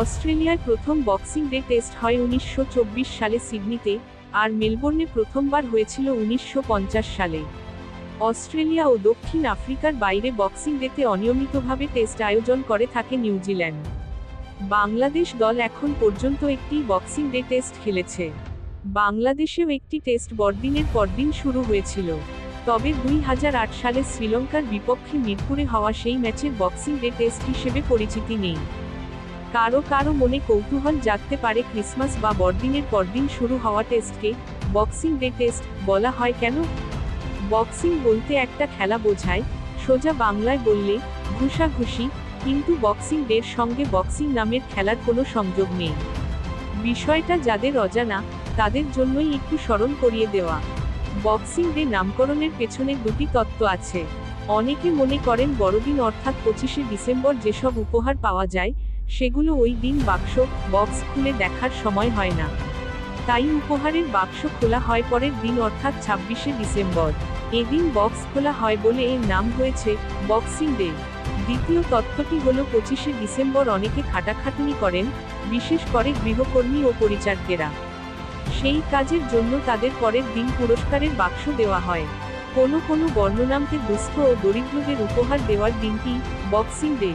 অস্ট্রেলিয়ায় প্রথম boxing day test হয় উনিশশো চব্বিশ সালে সিডনিতে, আর মেলবোর্নে প্রথমবার হয়েছিল উনিশশো পঞ্চাশ সালে। অস্ট্রেলিয়া ও দক্ষিণ আফ্রিকার বাইরে বক্সিং ডেতে অনিয়মিতভাবে টেস্ট আয়োজন করে থাকে নিউজিল্যান্ড। বাংলাদেশ দল এখন পর্যন্ত একটি বক্সিং ডে টেস্ট খেলেছে। বাংলাদেশেও একটি টেস্ট বড়দিনের পরদিন শুরু হয়েছিল। তবে দুই হাজার আট সালে শ্রীলঙ্কার বিপক্ষে মিরপুরে হওয়া সেই ম্যাচের বক্সিং ডে টেস্ট হিসেবে পরিচিতি নেই। কারও কারও মনে কৌতূহল জাগতে পারে ক্রিসমাস বা বড়দিনের পরদিন শুরু হওয়া টেস্টকে। বক্সিং ডে টেস্ট বলা হয় কেন? বক্সিং বলতে একটা খেলা বোঝায়, সোজা বাংলায় বললে, ঘুষাঘুষি, কিন্তু বক্সিং ডের সঙ্গে বক্সিং নামের খেলার কোনো সংযোগ নেই। বিষয়টা যাদের অজানা, তাদের জন্যই একটু স্মরণ করিয়ে দেওয়া। বক্সিং ডে নামকরণের পেছনে দুটি তত্ত্ব আছে। অনেকে মনে করেন বড়দিন অর্থাৎ পঁচিশে ডিসেম্বর যেসব উপহার পাওয়া যায় সেগুলো ওই দিন বাক্স, বক্স খুলে দেখার সময় হয় না। তাই উপহারের বাক্স খোলা হয় পরের দিন অর্থাৎ ছাব্বিশে ডিসেম্বর। এদিন বক্স খোলা হয় বলে এর নাম হয়েছে, বক্সিং ডে। দ্বিতীয় তত্ত্বটি হল পঁচিশে ডিসেম্বর অনেকে খাটাখাটুনি করেন, বিশেষ করে গৃহকর্মী ও পরিচারকেরা। সেই কাজের জন্য তাদের পরের দিন পুরস্কারের বাক্স দেওয়া হয়। কোনো কোনো বর্ণনামকে দুস্থ ও দরিদ্রদের উপহার দেওয়ার দিনটি বক্সিং ডে।